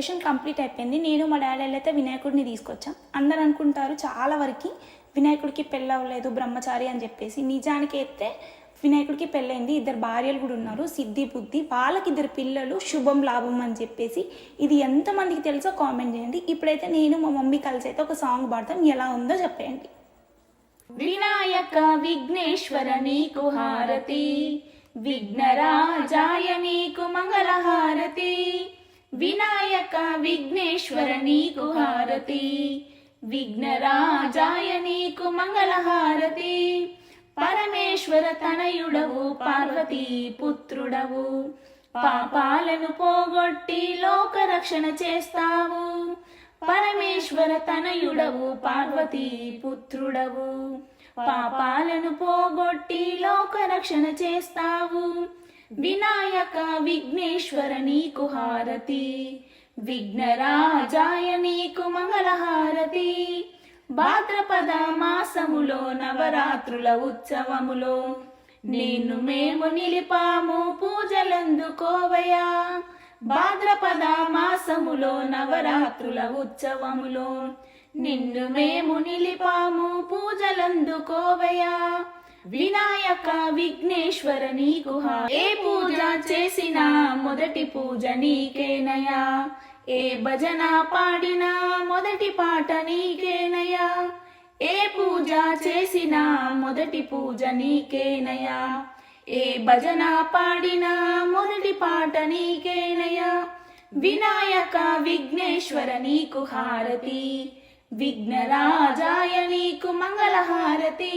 Decoration complete అయిపోయింది. నేను మా డాడీ అయితే వినాయకుడిని తీసుకొచ్చాం. అందరు అనుకుంటారు చాలా వరకు వినాయకుడికి పెళ్ళి అవ్వలేదు బ్రహ్మచారి అని చెప్పేసి. నిజానికి అయితే వినాయకుడికి పెళ్ళైంది ఇద్దరు భార్యలు కూడా ఉన్నారు సిద్ధి బుద్ధి. వాళ్ళకి ఇద్దరు పిల్లలు శుభం లాభం అని చెప్పేసి. ఇది ఎంతమందికి తెలుసో కామెంట్ చేయండి. ఇప్పుడైతే నేను మా మమ్మీ కలిసి అయితే ఒక సాంగ్ పాడతాం. ఎలా ఉందో చెప్పేయండి. వినాయక విఘ్నేశ్వర నీకు హారతి విఘ్నరాజాయ నీకు మంగళహారతి. వినాయక విఘ్నేశ్వర నీకు హారతి. విఘ్నరాజాయ నీకు మంగళహారతి. పరమేశ్వర తనయుడవు పార్వతీ పుత్రుడవు. పాపాలను పోగొట్టి లోక రక్షణ చేస్తావు. పరమేశ్వర తనయుడవు పార్వతీ పుత్రుడవు. పాపాలను పోగొట్టి లోక రక్షణ చేస్తావు. వినాయక విఘ్నేశ్వర నీకు హారతి. విఘ్నరాజాయ నీకు మంగళహారతి. భాద్రపద మాసములో నవరాత్రుల ఉత్సవములో నిన్ను మేము నిలిపాము పూజలందుకోవయా భాద్రపద మాసములో నవరాత్రుల ఉత్సవములో నిన్ను మేము నిలిపాము పూజలందుకోవయా వినాయక విఘ్నేశ్వర నీకు ఏ పూజ చేసినా మొదటి పూజ నీకేనయా ఏ భజన పాడినా మొదటి పాట నీకేనయా ఏ పూజ చేసినా మొదటి పూజ నీకేనయా ఏ భజన పాడినా మొదటి పాట నీకేనయా వినాయక విఘ్నేశ్వర నీకు హారతి. విఘ్నరాజాయ నీకు మంగళహారతి.